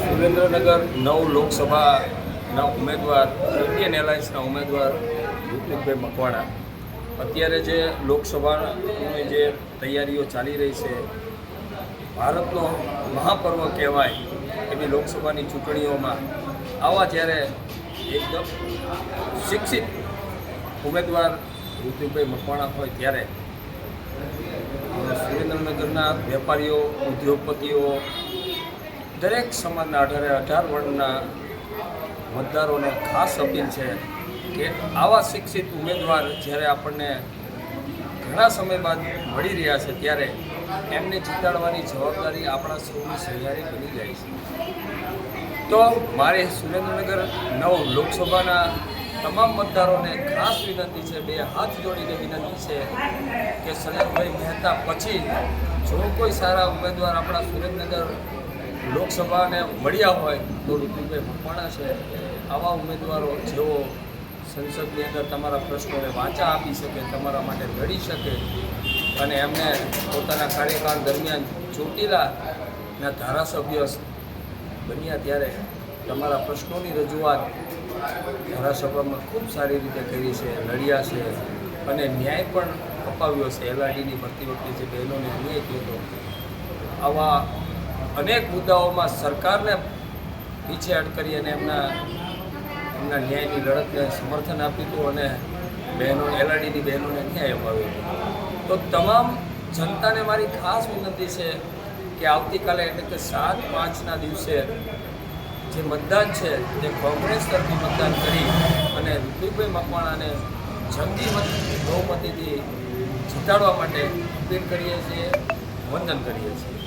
સુરેન્દ્રનગર નવ લોકસભાના ઉમેદવાર ઇન્ડિયન એલાયન્સના ઉમેદવાર ઋત્વિકભાઈ મકવાણા. અત્યારે જે લોકસભાની જે તૈયારીઓ ચાલી રહી છે, ભારતનો મહાપર્વ કહેવાય એવી લોકસભાની ચૂંટણીઓમાં આવા જ્યારે એકદમ શિક્ષિત ઉમેદવાર ઋત્વિકભાઈ મકવાણા હોય ત્યારે સુરેન્દ્રનગરના વેપારીઓ, ઉદ્યોગપતિઓ, દરેક સમાજના અઢારે અઢાર વર્ણના મતદારોને ખાસ અપીલ છે કે આવા શિક્ષિત ઉમેદવાર જ્યારે આપણને ઘણા સમય બાદ મળી રહ્યા છે ત્યારે એમને જીતાડવાની જવાબદારી આપણા સૌની સહિયારી બની જાય છે. તો મારે સુરેન્દ્રનગર નવ લોકસભાના તમામ મતદારોને ખાસ વિનંતી છે, બે હાથ જોડીને વિનંતી છે કે સનતભાઈ મહેતા પછી જો કોઈ સારા ઉમેદવાર આપણા સુરેન્દ્રનગર લોકસભાને મળ્યા હોય, તો ઋતુભાઈ મકવાણા છે. આવા ઉમેદવારો જેઓ સંસદની અંદર તમારા પ્રશ્નોને વાંચા આપી શકે, તમારા માટે લડી શકે અને એમને પોતાના કાર્યકાળ દરમિયાન ચોટીલા ધારાસભ્ય બન્યા ત્યારે તમારા પ્રશ્નોની રજૂઆત ધારાસભામાં ખૂબ સારી રીતે કરી છે, લડ્યા છે અને ન્યાય પણ અપાવ્યો છે એલઆરડીની ભરતી વખતે જે બહેનોને અન્યાય થયો હતો. આવા અનેક મુદ્દાઓમાં સરકારને પીછેહટ કરી અને એમના એમના ન્યાયની લડતને સમર્થન આપ્યું હતું અને બહેનો એલઆરડીની બહેનોને ન્યાય અપાવ્યો તો તમામ જનતાને મારી ખાસ વિનંતી છે કે આવતીકાલે એટલે કે સાત પાંચના દિવસે જે મતદાન છે તે કોંગ્રેસ તરફી મતદાન કરી અને ઋતુભાઈ મકવાણાને જંગી મત, બહુમતીથી જીતાડવા માટે અપીલ કરીએ છીએ વંદન કરીએ છીએ.